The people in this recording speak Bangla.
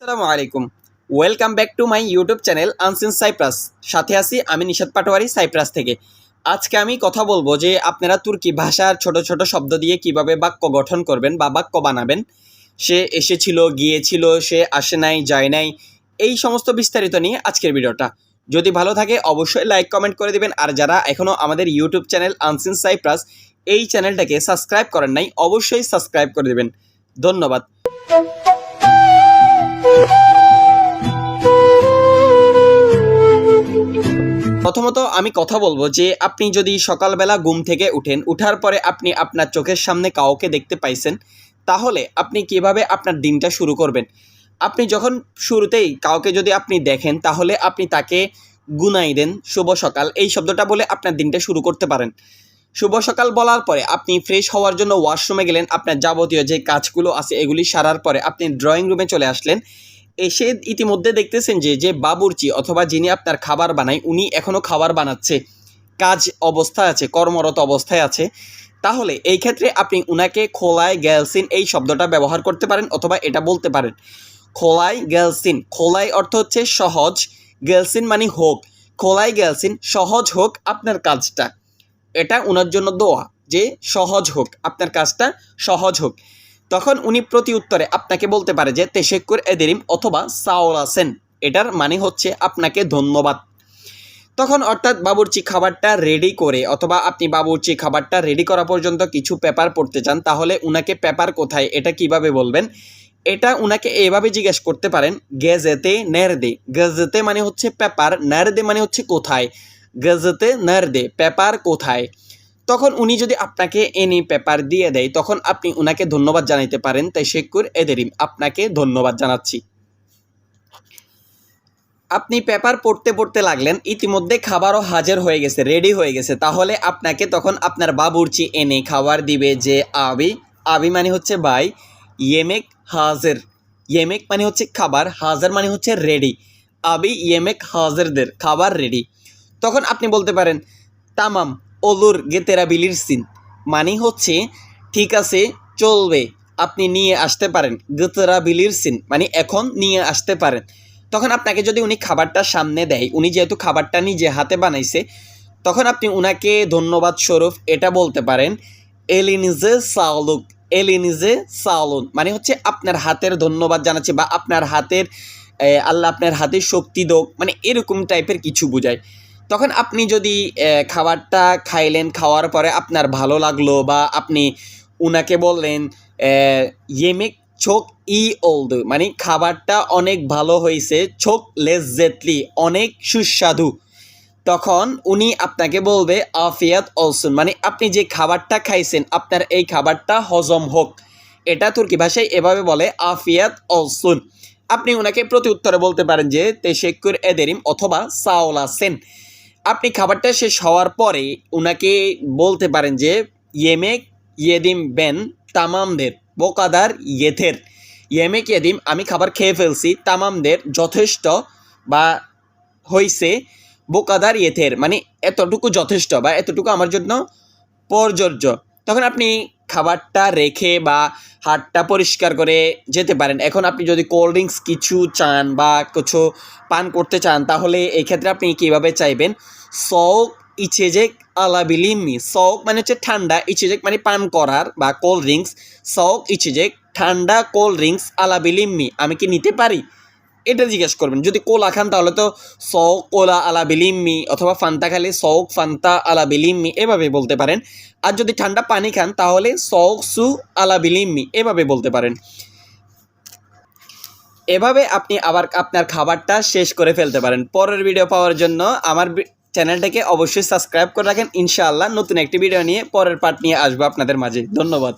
আসসালামু আলাইকুম। Welcome back to my YouTube channel unseen Cyprus সাথে আছি আমি নিশাদ পাটোয়ারি সাইপ্রাস থেকে। আজকে আমি কথা বলব যে আপনারা তুর্কি ভাষার ছোট ছোট শব্দ দিয়ে কীভাবে বাক্য গঠন করবেন বা বাক্য বানাবেন। সে এসেছিল, গিয়েছিল, সে আসে নাই, যায় নাই, এই সমস্ত বিস্তারিত নিয়ে আজকের ভিডিওটা। যদি ভালো থাকে অবশ্যই লাইক কমেন্ট করে দিবেন। আর যারা এখনও আমাদের ইউটিউব চ্যানেল আনসিন সাইপ্রাস এই চ্যানেলটাকে সাবস্ক্রাইব করেন নাই, অবশ্যই সাবস্ক্রাইব করে দেবেন। ধন্যবাদ। প্রথমত আমি কথা বলব যে আপনি যদি সকালবেলা ঘুম থেকে উঠেন, উঠার পরে আপনি আপনার চোখের সামনে কাউকে দেখতে পাইছেন, তাহলে আপনি কীভাবে আপনার দিনটা শুরু করবেন? আপনি যখন শুরুতেই কাউকে যদি আপনি দেখেন, তাহলে আপনি তাকে গুনাই দেন, শুভ সকাল। এই শব্দটা বলে আপনার দিনটা শুরু করতে পারেন। শুভ সকাল বলার পরে আপনি ফ্রেশ হওয়ার জন্য ওয়াশরুমে গেলেন, আপনার যাবতীয় যে কাজগুলো আছে, এগুলি সারার পরে আপনি ড্রয়িং রুমে চলে আসলেন। এসে ইতিমধ্যে দেখতেছেন যে যে বাবুর্চি অথবা যিনি আপনার খাবার বানায়, উনি এখনও খাবার বানাচ্ছে, কাজ অবস্থায় আছে, কর্মরত অবস্থায় আছে। তাহলে এই ক্ষেত্রে আপনি উনাকে খোলায় গ্যালসিন এই শব্দটা ব্যবহার করতে পারেন অথবা এটা বলতে পারেন। খোলাই গ্যালসিন, খোলাই অর্থ হচ্ছে সহজ, গ্যালসিন মানে হোক, খোলাই গ্যালসিন সহজ হোক আপনার কাজটা। এটা ওনার জন্য দোয়া যে সহজ হোক, আপনার কাজটা সহজ হোক। তখন উনি প্রতি উত্তরে আপনাকে বলতে পারে যে তেশেক্কুর এদেরিম অথবা সাওলাসেন এটার মানে হচ্ছে আপনাকে ধন্যবাদ। তখন অর্থাৎ বাবুর্চি খাবারটা রেডি করে অথবা আপনি বাবুর্চি খাবারটা রেডি করা পর্যন্ত কিছু পেপার পড়তে চান, তাহলে উনাকে পেপার কোথায়, এটা কীভাবে বলবেন? এটা উনাকে এভাবে জিজ্ঞেস করতে পারেন, গেজেতে নেরদে। গেজেতে মানে হচ্ছে পেপার নেরদে মানে হচ্ছে কোথায়? গেজেতে নেরদে পেপার কোথায়? তখন উনি যদি আপনাকে এনি পেপার দিয়ে দেয়, তখন আপনি উনাকে ধন্যবাদ জানাইতে পারেন। তাই শেকুর এদেরিম আপনাকে ধন্যবাদ জানাচ্ছি। আপনি পেপার পড়তে পড়তে লাগলেন, ইতিমধ্যে খাবারও হাজির হয়ে গেছে রেডি হয়ে গেছে। তাহলে আপনাকে তখন আপনার বাবুর্চি এনে খাবার দিবে যে আবি। আবি মানে হচ্ছে ভাই, ইয়েমেক হাজের। ইয়েমেক মানে হচ্ছে খাবার, হাজার মানে হচ্ছে রেডি আবি, ইয়েমেক হাজারদের, খাবার রেডি তখন আপনি বলতে পারেন, তামাম অলুর গেতেরা বিলির সিন। মানে হচ্ছে, ঠিক আছে, চলবে, আপনি নিয়ে আসতে পারেন। গেতেরা বিলির সিন মানে এখন নিয়ে আসতে পারেন। তখন আপনাকে যদি উনি খাবারটা সামনে দেয়, উনি যেহেতু খাবারটা নিজে হাতে বানাইছে, তখন আপনি উনাকে ধন্যবাদ স্বরূপ এটা বলতে পারেন, এলিনিজে সাউলুক এলিনিজে সাউলুন মানে হচ্ছে আপনার হাতের ধন্যবাদ জানাচ্ছে বা আপনার হাতের আল্লাহ আপনার হাতের শক্তি দোক মানে এরকম টাইপের কিছু বোঝায়। তখন আপনি যদি খাবারটা খাইলেন, খাওয়ার পরে আপনার ভালো লাগল বা আপনি উনাকে বললেন ইয়েমেক ছোক ই ওল্ড মানে খাবারটা অনেক ভালো হয়েছে চোখ লেজেটলি অনেক সুস্বাদু। তখন উনি আপনাকে বলবে, আফিয়াত অলসুন মানে আপনি যে খাবারটা খাইছেন, আপনার এই খাবারটা হজম হোক। এটা তুর্কি ভাষায় এভাবে বলে, আফিয়াত অলসুন আপনি ওনাকে প্রতি উত্তরে বলতে পারেন যে তেশেকুর এদেরিম অথবা সাওলা সেন আপনি খাবারটা শেষ হওয়ার পরে ওনাকে বলতে পারেন যে, ইয়েমেক ইয়েদিম বেন তামামদের, বোকাদার ইয়েথের। ইয়েমেক ইয়েদিম, আমি খাবার খেয়ে ফেলছি, তামামদের যথেষ্ট বা হইছে বোকাদার ইয়েথের। মানে এতটুকু যথেষ্ট বা এতটুকু আমার জন্য প্রযোজ্য। তখন আপনি খাবারটা রেখে বা হাতটা পরিষ্কার করে যেতে পারেন। এখন আপনি যদি কোল্ড ড্রিঙ্কস কিছু চান বা কিছু পান করতে চান, তাহলে এই ক্ষেত্রে আপনি কীভাবে চাইবেন? সক ইচেজেক আলাবিলিমি সক মানে হচ্ছে ঠান্ডা, ইচেজেক মানে পান করার বা কোল্ড ড্রিঙ্কস সক ইচেজেক, ঠান্ডা কোল্ড ড্রিঙ্কস আলাবিলিম্মি। আমি কি নিতে পারি? এটা জিজ্ঞেস করবেন। যদি কোলা খান, তাহলে তো সক কোলা আলা বিলিম্মি অথবা ফান্তা খালে সক ফান্তা আলা বিলিম্মি এভাবে বলতে পারেন। আর যদি ঠান্ডা পানি খান, তাহলে সক সু আলা বিলিম্মি এভাবে বলতে পারেন। এভাবে আপনি আবার আপনার খাবারটা শেষ করে ফেলতে পারেন। পরের ভিডিও পাওয়ার জন্য আমার চ্যানেলটাকে অবশ্যই সাবস্ক্রাইব করে রাখেন। ইনশাআল্লাহ নতুন একটি ভিডিও নিয়ে পরের পার্ট নিয়ে আসব আপনাদের মাঝে। ধন্যবাদ।